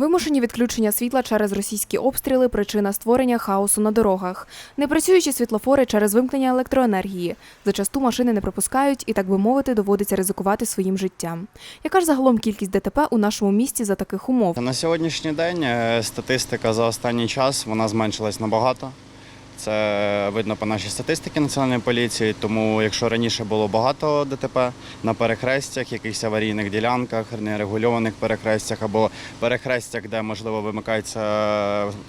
Вимушені відключення світла через російські обстріли причина створення хаосу на дорогах. Не працюючі світлофори через вимкнення електроенергії. Зачасту машини не пропускають і, так би мовити, доводиться ризикувати своїм життям. Яка ж загалом кількість ДТП у нашому місті за таких умов? На сьогоднішній день е, статистика за останній час вона зменшилась набагато. Це видно по нашій статистиці національної поліції. Тому, якщо раніше було багато ДТП на перехрестях, якихось аварійних ділянках, нерегульованих перехрестях або перехрестях, де можливо вимикається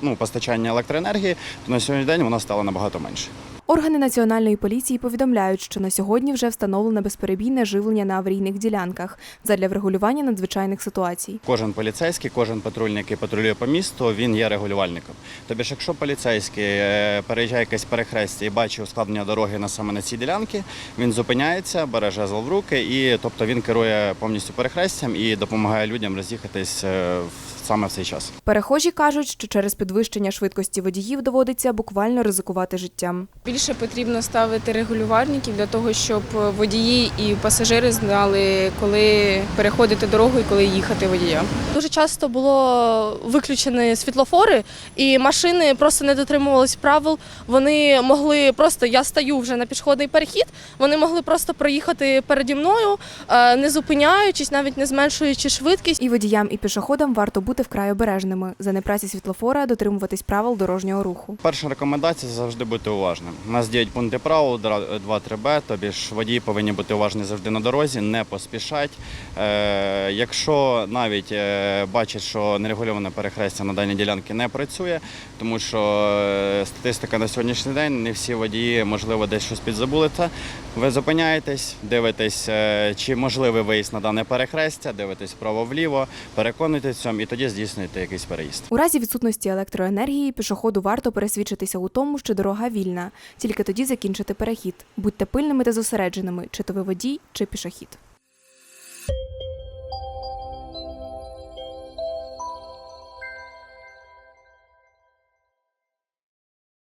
ну, постачання електроенергії, то на сьогоднішній день воно стало набагато менше. Органи національної поліції повідомляють, що на сьогодні вже встановлено безперебійне живлення на аварійних ділянках задля врегулювання надзвичайних ситуацій. Кожен поліцейський, кожен патрульний, який патрулює по місту, він є регулювальником. Тобто, ж, якщо поліцейський е, переїжджає якесь перехрестя і бачить ускладнення дороги на саме на цій ділянці, він зупиняється, бере жезл в руки і тобто він керує повністю перехрестям і допомагає людям роз'їхатись е, в- саме в цей час. Перехожі кажуть, що через підвищення швидкості водіїв доводиться буквально ризикувати життям. Більше потрібно ставити регулювальників для того, щоб водії і пасажири знали, коли переходити дорогу і коли їхати водіям. Дуже часто було виключені світлофори, і машини просто не дотримувались правил. Вони могли просто я стою вже на пішохідний перехід. Вони могли просто проїхати переді мною, е, не зупиняючись, навіть не зменшуючи швидкість. І водіям, і пішоходам варто бути вкрай обережними за непраці світлофора дотримуватись правил дорожнього руху. Перша рекомендація завжди бути уважним. У нас діють пункти правил 2-3Б, тобі ж водії повинні бути уважні завжди на дорозі, не поспішать. Е, якщо навіть е, бачать, що нерегульоване перехрестя на даній ділянці не працює, тому що е, статистика на сьогоднішній день не всі водії, можливо, десь щось підзабули. Це ви зупиняєтесь, дивитесь, чи можливий виїзд на дане перехрестя, дивитесь вправо-вліво, переконуєтесь в цьому і тоді здійснюєте якийсь переїзд. У разі відсутності електроенергії пішоходу варто пересвідчитися у тому, що дорога вільна. Тільки тоді закінчити перехід. Будьте пильними та зосередженими, чи то ви водій, чи пішохід.